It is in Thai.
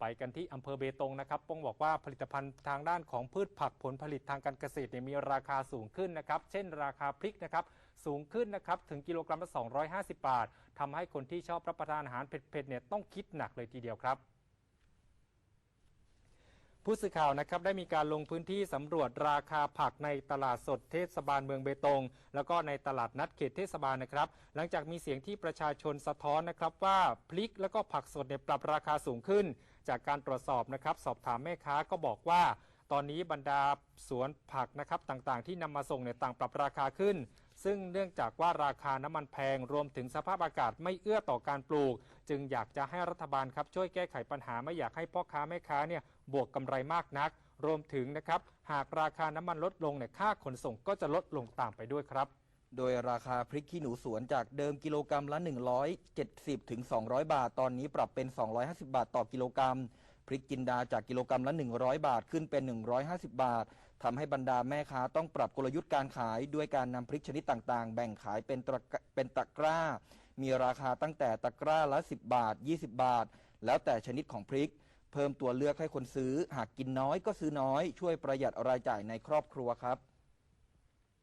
ไปกันที่อำเภอเบตงนะครับป้องบอกว่าผลิตภัณฑ์ทางด้านของพืชผักผลผลิตทางการเกษตรเนี่ยมีราคาสูงขึ้นนะครับ เช่นราคาพริกนะครับสูงขึ้นนะครับถึงกิโลกรัมละ 250 บาททำให้คนที่ชอบรับประทานอาหารเผ็ดๆเนี่ยต้องคิดหนักเลยทีเดียวครับ ผู้สื่อข่าวนะครับได้มีการลงพื้นที่สำรวจราคาผักในตลาดสดเทศบาลเมืองเบตง แล้วก็ในตลาดนัดเขตเทศบาลนะครับ หลังจากมีเสียงที่ประชาชนสะท้อนนะครับว่าพริกแล้วก็ผักสดเนี่ยปรับราคาสูงขึ้น จากการตรวจสอบนะครับ สอบถามแม่ค้าก็บอกว่า ตอนนี้บรรดาสวนผักนะครับต่างๆ ที่นำมาส่งเนี่ยต่างปรับราคาขึ้น ซึ่งเนื่องจากว่าราคาน้ำมันแพงรวมถึงสภาพอากาศไม่เอื้อต่อการปลูก จึงอยากจะให้รัฐบาลครับช่วยแก้ไขปัญหาไม่อยากให้พ่อค้าแม่ค้าเนี่ยบวกกำไรมากนัก รวมถึงนะครับหากราคาน้ำมันลดลงเนี่ยค่าขนส่งก็จะลดลงตามไปด้วยครับ โดยราคาพริกขี้หนูสวนจากเดิมกิโลกรรัมละ 170ถึง200 บาท ตอนนี้ปรับเป็น 250 บาทต่อกิโลกรรัม พริกจินดาจากกิโลกรรัมละ 100 บาทขึ้นเป็น 150 บาททำให้บรรดาแม่ค้าต้องปรับกลยุทธ์การขาย ด้วยการนำพริกชนิดต่างๆ แบ่งขายเป็นตะเป็นตะกร้า มีราคาตั้งแต่ตะกร้าละ 10 บาท 20 บาท แล้วแต่ชนิดของพริก เพิ่มตัวเลือกให้คนซื้อ หากกินน้อยก็ซื้อน้อย ช่วยประหยัดรายจ่ายในครอบครัวครับ